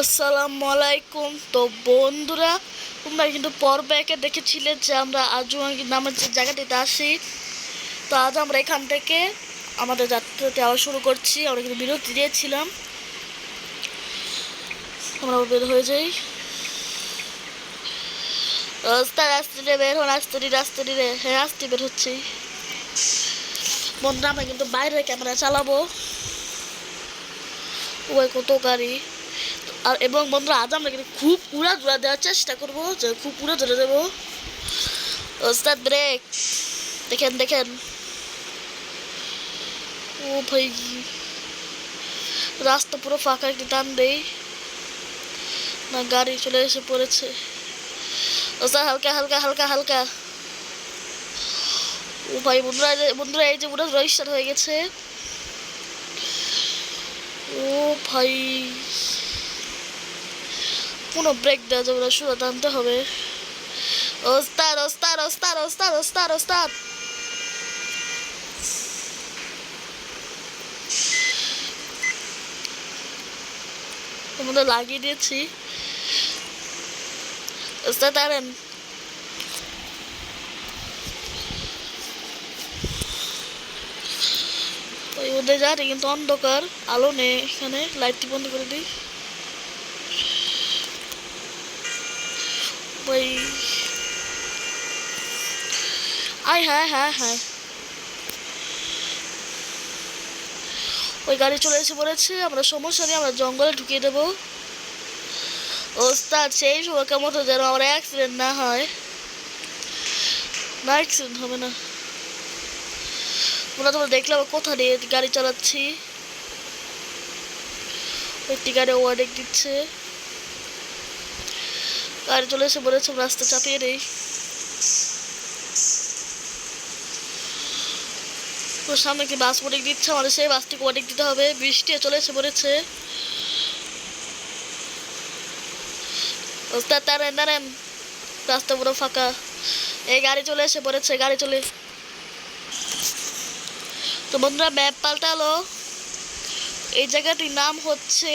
আসসালামু আলাইকুম তো বন্ধুরা, তোমরা কিন্তু পর্বে একে দেখেছিলে যে আমরা আজুয়াঙ্গি নামের যে জায়গাটিতে আসি। তো আজ আমরা এখান থেকে আমাদের যাত্রাতে আবার শুরু করছি। আমরা কিন্তু বিরতি দিয়েছিলাম। আমরা বের হয়ে যাই। রাস্তা রাস্তা দিয়ে বের হন আসতে রে রাস্তা রে হ্যাঁ আসতে বের হচ্ছি। বন্ধুরা, আমরা কিন্তু বাইরে ক্যামেরা চালাবো। ওই কত গাড়ি? আর এবং বন্ধুরা, আজ আমরা কিন্তু খুব উড়া দূরা দেওয়ার চেষ্টা করব, যে খুব উড়া ধরে দেবো। ওস্তাদ ব্রেক দেখেন দেখেন। ও ভাই, রাস্তা পুরো ফাঁকা, একটু টান দেই। না, গাড়ি চলে এসে পড়েছে। ওস্তাদ হালকা হালকা হালকা হালকা। ও ভাই, বন্ধুরা বন্ধুরা, এই যে উড়া রেজিস্টার হয়ে গেছে। ও ভাই। কোনো ব্রেক দেওয়া যাবে না শুধু টানতে হবে। ওস্তাদ ওস্তাদ ওস্তাদ ওস্তাদ ওস্তাদ ওস্তাদ। তোমাদের লাগিয়ে দিয়েছি। ওস্তাদ ওই ওদের জানি কিন্তু অন্ধকার, আলো নেই এখানে। লাইটটি বন্ধ করে দিই। ওই আয় হ্যাঁ হ্যাঁ হ্যাঁ। ওই গাড়ি চলে এসে পড়েছে, আমরা সমস্যা নেই আমরা জঙ্গলে ঢুকিয়ে দেবো। ওস্তাদ, সেই সময় মতো যেন আমার অ্যাক্সিডেন্ট না হয়। না অ্যাক্সিডেন্ট হবে না। আমরা তোমরা দেখলাম কোথা দিয়ে গাড়ি চালাচ্ছি। একটি গাড়ি ওয়ার্ডিং দিচ্ছে। গাড়ি চলে এসে বলেছে রাস্তা চাপিয়ে নেই ওর সামনে কি বাস ওয়ার্ডিং দিচ্ছে? আমাদের সেই বাসটিকে ওয়ার্ডিং দিতে হবে? বৃষ্টি চলে এসে পড়েছে। রাস্তা পুরো ফাঁকা। এই গাড়ি চলে এসে পড়েছে, গাড়ি চলে। তো বন্ধুরা, ম্যাপ পাল্টালো। এই জায়গাটির নাম হচ্ছে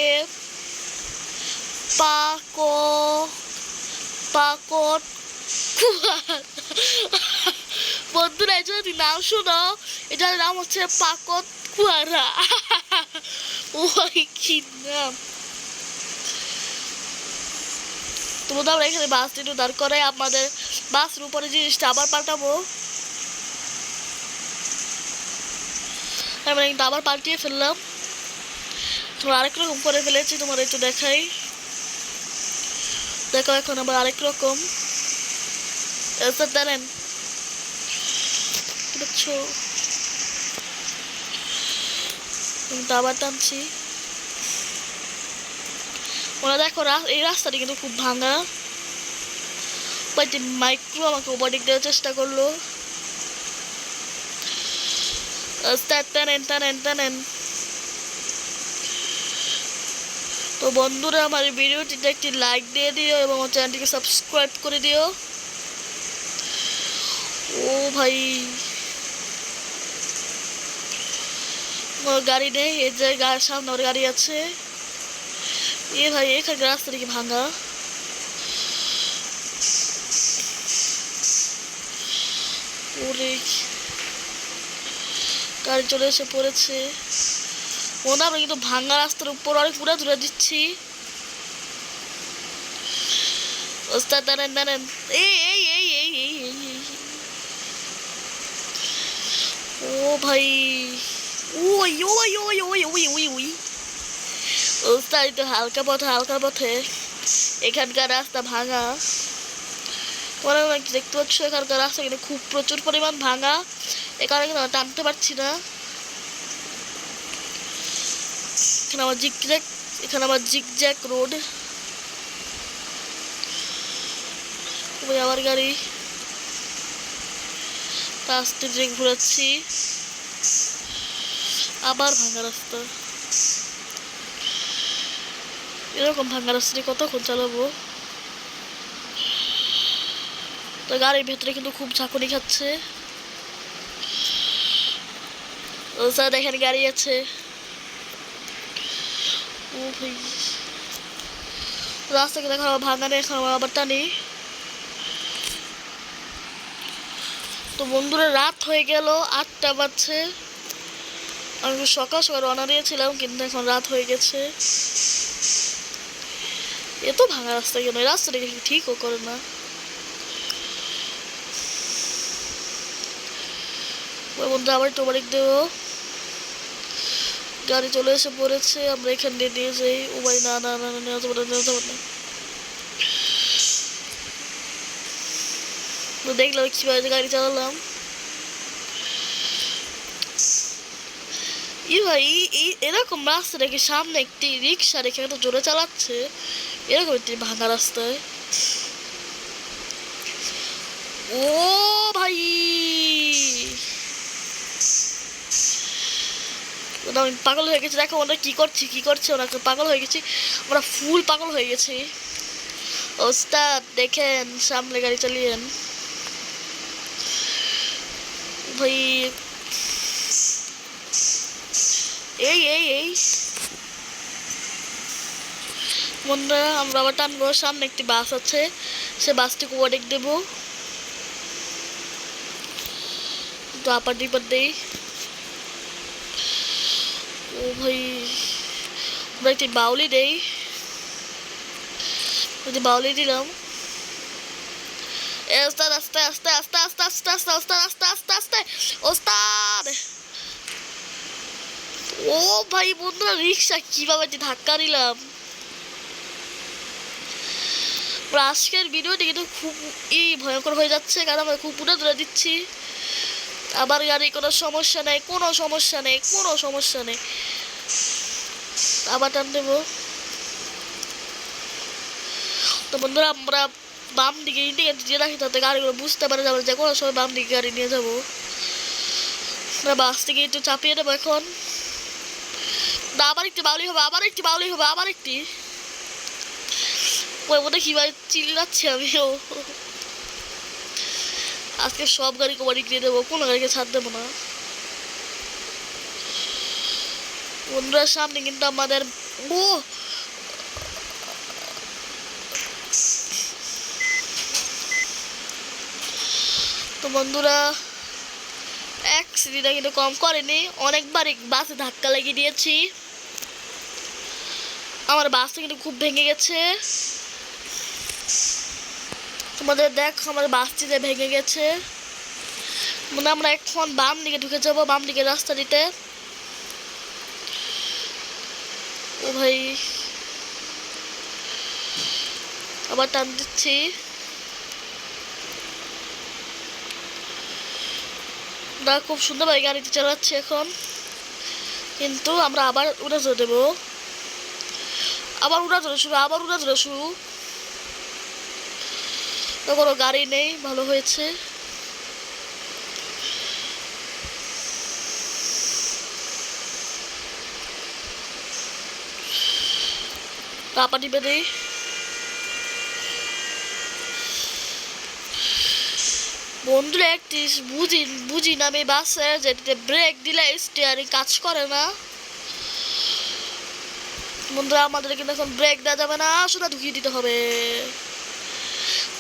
পাকো পাকট বন্ধুরা, এই জায়গাটির নাম শোনো। এটার নাম হচ্ছে পাকট কুয়ারা। ওই কি নাম? তো বন্ধুরা আমরা এখানে বাস একটু দাঁড় করে আমাদের বাসের উপরে জিনিসটা আবার পাল্টাবো। আমরা কিন্তু আবার পাল্টিয়ে ফেললাম। তোমার আরেক রকম করে ফেলেছি তোমার একটু দেখাই। দেখো এখন আবার আরেক রকম। জানেন দেখছ? আবার টানছি। ওরা দেখো এই রাস্তাটি কিন্তু খুব ভাঙা। বাট মাইক্রো আমাকে ওভারটেক দেওয়ার চেষ্টা করল। টানেন টানেন টানেন তো বন্ধুরা, আমার এই ভিডিওটিতে একটি লাইক দিয়ে দিও এবং আমার চ্যানেলটিকে সাবস্ক্রাইব করে দিও। ও ভাই, আমার গাড়ি নেই, এই যে সামনে ওর গাড়ি আছে। এ ভাই, এখানে রাস্তা নাকি ভাঙা? গাড়ি চলে এসে পড়েছে। আমরা কিন্তু ভাঙা রাস্তার উপর অনেক পুরো দূরে দিচ্ছি। ওস্তাদ, দাঁড়ান দাঁড়ান। এই এই এই এই এই এই। ও ভাই। ওই ওই ওই ওই ওই ওই ওই। ওস্তাদ তো হালকা পথে হালকা পথে। এখানকার রাস্তা ভাঙা। তোমরা দেখতে পাচ্ছ? এখানকার রাস্তা কিন্তু খুব প্রচুর পরিমাণ ভাঙা। এ কারণে কিন্তু টানতে পারছি না। এখানে আমার জিগজ্যাক এখানে আমার জিগজ্যাক রোড। ওই আবার গাড়ি। রাস্তা দিয়ে ঘুরাচ্ছি। আবার ভাঙা রাস্তা। এরকম ভাঙা রাস্তাটি কতক্ষণ চালাবো? তো গাড়ির ভেতরে কিন্তু খুব ঝাঁকুনি খাচ্ছে। ও স্যার এখানে গাড়ি আছে। ভাই রাস্তাকে দেখো ভাঙা নেই এখন আবার টানি তো বন্ধুরা রাত হয়ে গেল আটটা বাজছে আমি সকাল সকাল রওনা দিয়েছিলাম কিন্তু এখন রাত হয়ে গেছে এত ভাঙা রাস্তা কেন রাস্তাটা কি ঠিকও করে না ওই বন্ধু আবার একটু বাড়ি দেবো গাড়ি চলে এসে পড়েছে, আমরা এখান দিয়ে নিয়ে যাই। ও ভাই, না না না নেওয়া যাবে না, নেওয়া যাবে না। দেখলাম কীভাবে গাড়ি চালালাম। ই ভাই এরকম রাস্তা রেখে সামনে একটি রিক্সা রেখে এত জোরে চালাচ্ছে। এরকম একটি ভাঙা রাস্তায়। ও ভাই! ওটা আমি পাগল হয়ে গেছি। দেখো ওরা কি করছি, কি করছে, ওরা পাগল হয়ে গেছি। আমরা ফুল পাগল হয়ে গেছি। ওস্তাদ, দেখেন, সামনে গাড়ি চালিয়েন। ভাই, এই এই এই। বন্ধুরা, আমরা আবার টানবো। সামনে একটি বাস আছে। সে বাসটিকে ওয়ার্ডিক দেবো। তো আপার ডিপার দেই। ও ভাই বন্ধুরা রিক্সা কীভাবে যে ধাক্কা দিলাম আজকের ভিডিওটি কিন্তু খুব ই ভয়ঙ্কর হয়ে যাচ্ছে কারণ আমরা খুব পুরো ধরে দিচ্ছি আবার গাড়ি কোনো সমস্যা নেই কোনো সমস্যা নেই কোনো সমস্যা নেই আবার টান দেবো। তো বন্ধুরা, আমরা বাম দিকে ইন্ডিকেট দিয়ে রাখি, তাতে গাড়িগুলো বুঝতে পারে যে আমরা যে কোনো সময় বাম দিকে গাড়ি নিয়ে যাব। আমরা বাস থেকে একটু চাপিয়ে দেবো এখন। আবার একটি বাউলি হবে, আবার একটি বাউলি হবে, আবার একটি। ওই মধ্যে কীভাবে চিল্লাচ্ছি আমিও। আজকে সব গাড়ি কোমারি কিনে দেবো, কোনো গাড়িকে ছাড় দেবো না। বন্ধুরা, সামনে কিন্তু আমাদের ও! তো বন্ধুরা, এক অ্যাক্সিডেন্টটা কিন্তু কম করেনি, অনেকবারই বাসে ধাক্কা লাগিয়ে দিয়েছি। আমার বাসটা কিন্তু খুব ভেঙে গেছে। তোমাদের দেখ, আমার বাসটি যে ভেঙে গেছে। মানে আমরা এখন বাম দিকে ঢুকে যাব, বাম দিকে রাস্তা দিতে ও ভাই। আবার টান দিচ্ছি। না, খুব সুন্দরভাবে গাড়িটি চালাচ্ছি এখন। কিন্তু আমরা আবার উড়ে চলে দেবো আবার উড়া চলে শুরু, আবার উড়া চলে শুরু। কোনো গাড়ি নেই, ভালো হয়েছে। চাপা টিপে দিই বন্ধুরা একটি বুঝি বুঝি আমি বাসে যেটাতে ব্রেক দিলে স্টিয়ারিং কাজ করে না বন্ধুরা আমাদের কিন্তু এখন ব্রেক দেওয়া যাবে না সোজা ঢুকিয়ে দিতে হবে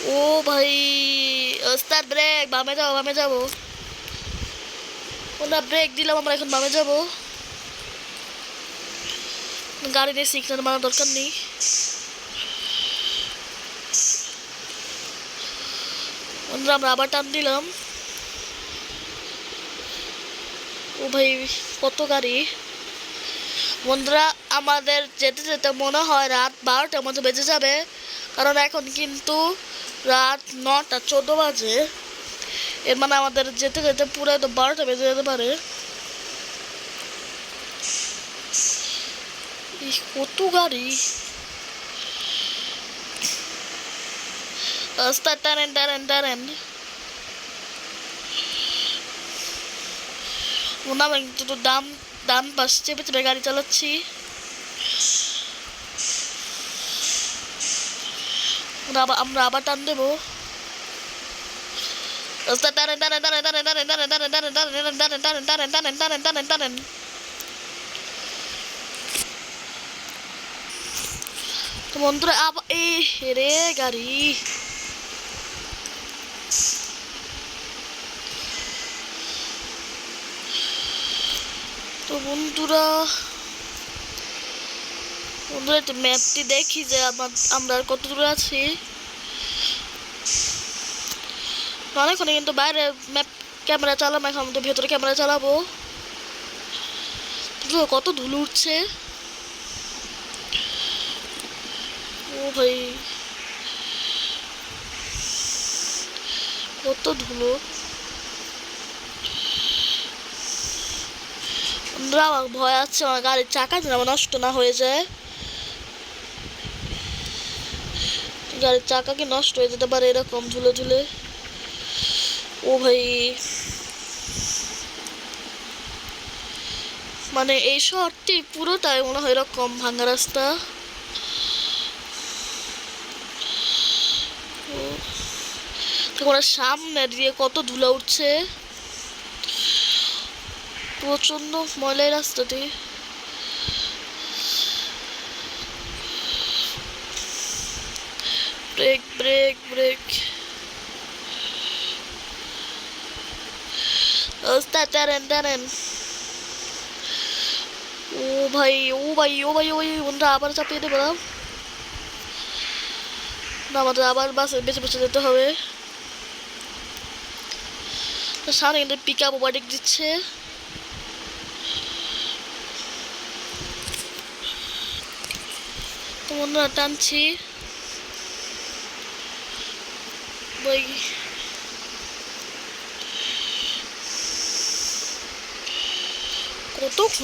ও ভাই ওস্তাদ ব্রেক বামে যাব বামে যাব বন্ধুরা ব্রেক দিলাম আমরা এখন বামে যাব গাড়ি নিয়ে সিগন্যাল মারার দরকার নেই বন্ধুরা, আমরা আবার টান দিলাম। ও ভাই, কত গাড়ি? বন্ধুরা, আমাদের যেতে যেতে মনে হয় রাত বারোটার মতো বেজে যাবে, কারণ এখন কিন্তু রাত নটা, চোদ্দ বাজে। এর মানে আমাদের যেতে যেতে পুরো তো বারোটা বেজে যেতে পারে। কত গাড়ি? রাস্তা টানেন টানেন টানেন মনে হয় একটু দাম ডান পাশ চেপে চেপে গাড়ি চালাচ্ছি আবার আমরা আবার টান দেবো রাস্তা টানেন টানেন টানেন টানেন টানেন টানেন টানেন টানেন টানেন টানেন টানেন টানেন টানেন টানেন টানেন টানেন তো বন্ধুরা আবার এ রে গাড়ি বন্ধুরা বন্ধুরা একটু ম্যাপটি দেখি যে আমরা কত দূরে আছি। অনেকক্ষণে কিন্তু বাইরে ম্যাপ ক্যামেরা চালাম এখন আমাদের ভেতরে ক্যামেরা চালাবো। কত ধুলো উঠছে। ও ভাই, কত ধুলো। বন্ধুরা, আমার ভয় আছে, আমার গাড়ির চাকা যেন নষ্ট না হয়ে যায়। গাড়ির চাকা কি নষ্ট হয়ে যেতে পারে এরকম ঝুলে ঝুলে? ও ভাই। মানে এই শহরটি পুরোটাই মনে হয় এরকম ভাঙা রাস্তা। সামনে দিয়ে কত ধুলা উঠছে। প্রচণ্ড ময়লা এই রাস্তাটি ব্রেক ব্রেক ব্রেক ও ভাই ও ভাই ও ভাই আবার চাপিয়ে না। আমাদের আবার বাসে বেছে বেছে যেতে হবে। সামনে কিন্তু পিক আপ দিচ্ছে। বন্ধুরা, টানছি। বই।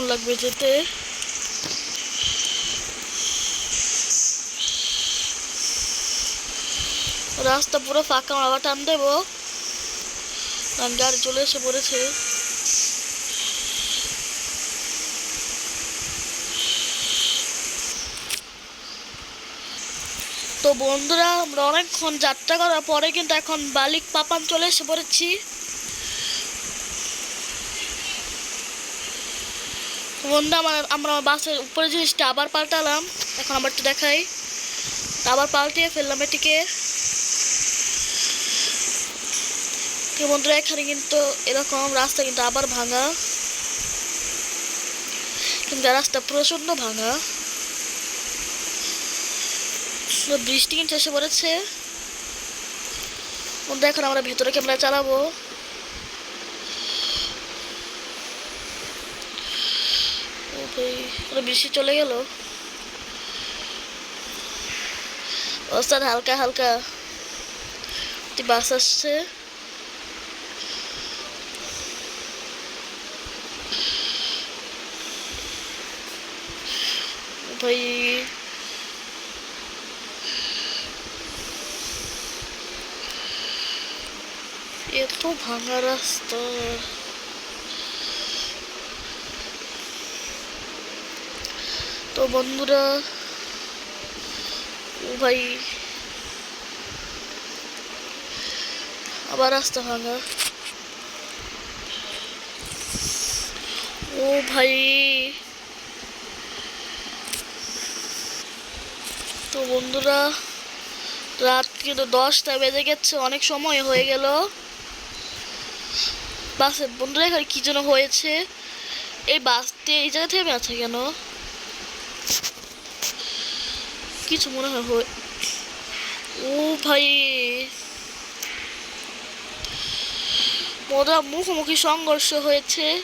লাগবে যেতে। রাস্তা পুরো ফাঁকা আবার টান দেবো। গাড়ি চলে এসে পড়েছে। তো বন্ধুরা, আমরা অনেকক্ষণ যাত্রা করার পরে কিন্তু এখন বালিক পাপান চলে এসে পড়েছি। বন্ধু আমার, আমরা বাসের উপরে জিনিসটা আবার পাল্টালাম। এখন আবার একটু দেখাই। আবার পাল্টিয়ে ফেললাম এটিকে। বন্ধুরা, এখানে কিন্তু এরকম রাস্তা কিন্তু আবার ভাঙা। কিন্তু রাস্তা প্রচণ্ড ভাঙা। তো বৃষ্টি কিন্তু এসে পড়েছে। বন্ধু এখন আমরা ভেতরে ক্যামেরা চালাবো। বৃষ্টি চলে গেল। ওস্তাদ হালকা হালকা। বাস আসছে। ভাই এত ভাঙা রাস্তা। তো বন্ধুরা ভাই, আবার রাস্তা ভাঙা। ও ভাই, তো বন্ধুরা, রাত কিন্তু দশটা বেজে গেছে, অনেক সময় হয়ে গেল। বাসে, বন্ধুরা, এখানে কি যেন হয়েছে? এই বাসটি, এই জায়গা থেমে আছে কেন? কিছু মনে হয় ও ভাই। মোদা মুখোমুখি সংঘর্ষ হয়েছে।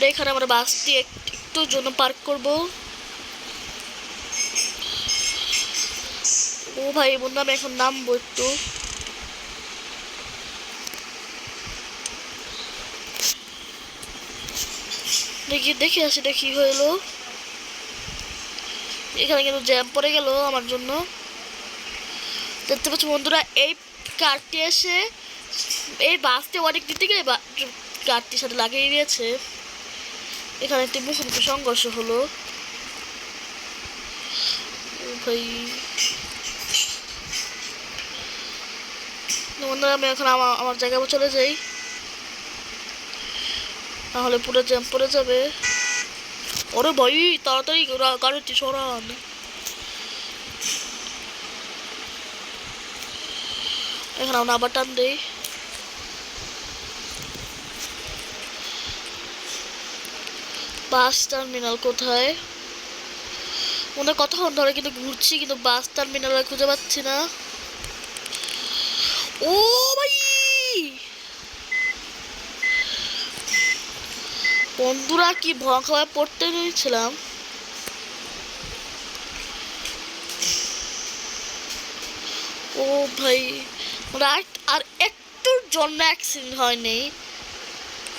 এখানে আমরা বাসটি এক- একটুর জন্য পার্ক করব। ও ভাই, বন্ধু, আমি এখন নামবো একটু। দেখি দেখে আসি দেখি হইল। এখানে কিন্তু জ্যাম পড়ে গেল আমার জন্য। দেখতে পাচ্ছি বন্ধুরা, এই কারটি এসে, এই বাসটি অনেক গিয়ে বা- কারটির সাথে লাগিয়ে দিয়েছে। এখানে একটি মুখোমুখি সংঘর্ষ হলো। ভাই। বন্ধুরা, আমি এখন আমার আমার জায়গায় চলে যাই। তাহলে পুরো জ্যাম পড়ে যাবে। ওরে ভাই, তাড়াতাড়ি গাড়িটি সরান। এখানে আমরা আবার টান দেই। বাস টার্মিনাল কোথায়? মনে হয় কতক্ষণ ধরে কিন্তু ঘুরছি, কিন্তু বাস টার্মিনাল খুঁজে পাচ্ছি না। ও ভাই বন্ধুরা কি ভয় পড়তে নিয়েছিলাম ও ভাই, রাত আর একটুর জন্য অ্যাক্সিডেন্ট হয়নি।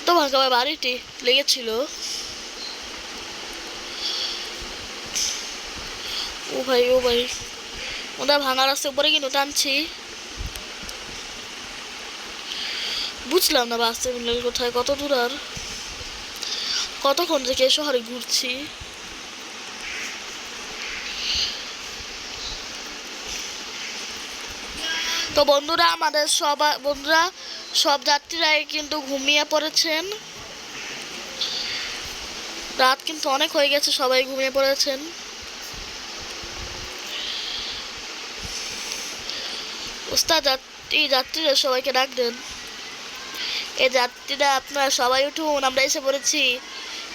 তো ভাঙা বাড়িটি লেগেছিল। ও ভাই ও ভাই, ওটা ভাঙা রাস্তার উপরে কিন্তু টানছি। বুঝলাম না বাস কোথায়, কত দূর আর? কতক্ষণ থেকে শহরে ঘুরছি? তো বন্ধুরা, আমাদের সবাই বন্ধুরা, সব যাত্রীরাই কিন্তু ঘুমিয়ে পড়েছেন। রাত কিন্তু অনেক হয়ে গেছে, সবাই ঘুমিয়ে পড়েছেন। উস্তাদ, যাত্রী, যাত্রীরা সবাইকে ডাক দেন। এই যাত্রীরা আপনারা সবাই উঠুন, আমরা এসে পড়েছি।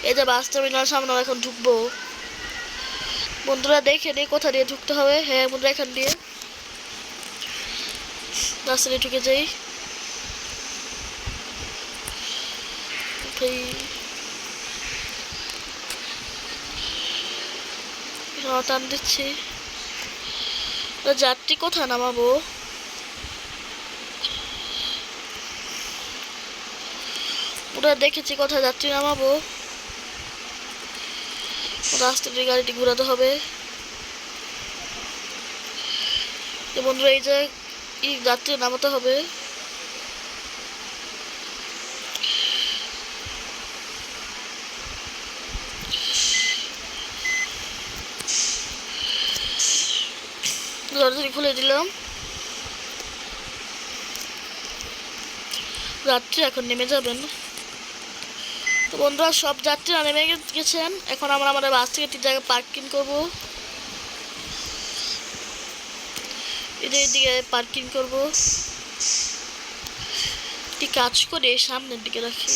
এই যে বাস টার্মিনাল সামনে এখন ঢুকবো। বন্ধুরা দেখে নিই কোথা দিয়ে ঢুকতে হবে। হ্যাঁ বন্ধুরা এখান দিয়ে। রাস্তা ঢুকে যাই। টান দিচ্ছি। যাত্রী কোথায় নামাবো? ওরা দেখেছি কোথায় যাত্রী নামাবো। রাস্তা দিয়ে গাড়িটি ঘোরাতে হবে। বন্ধুরা, এই যে এই নামাতে হবে। দরজাটি খুলে দিলাম। যাত্রী এখন নেমে যাবেন। তো বন্ধুরা, সব যাত্রীরা নেমে গেছেন। এখন আমরা আমাদের বাস থেকে তিন জায়গায় পার্কিং করব। এদের দিকে পার্কিং করব। একটি কাজ করে সামনের দিকে রাখি।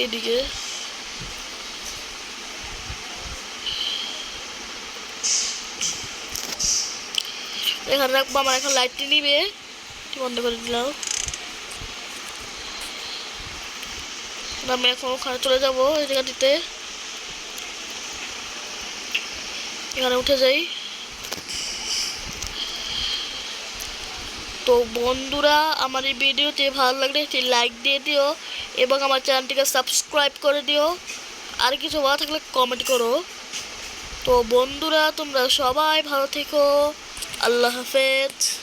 এইদিকে এখানে রাখব, আমার এখন লাইটটি নিবে। বন্ধ করে দিলাম। আমি এখন ওখানে চলে যাব এই জায়গাটিতে। এখানে উঠে যাই। তো বন্ধুরা, আমার এই ভিডিওটি ভালো লাগলে একটি লাইক দিয়ে দিও এবং আমার চ্যানেলটিকে সাবস্ক্রাইব করে দিও। আর কিছু বলা থাকলে কমেন্ট করো। তো বন্ধুরা, তোমরা সবাই ভালো থেকো। আল্লাহ হাফেজ।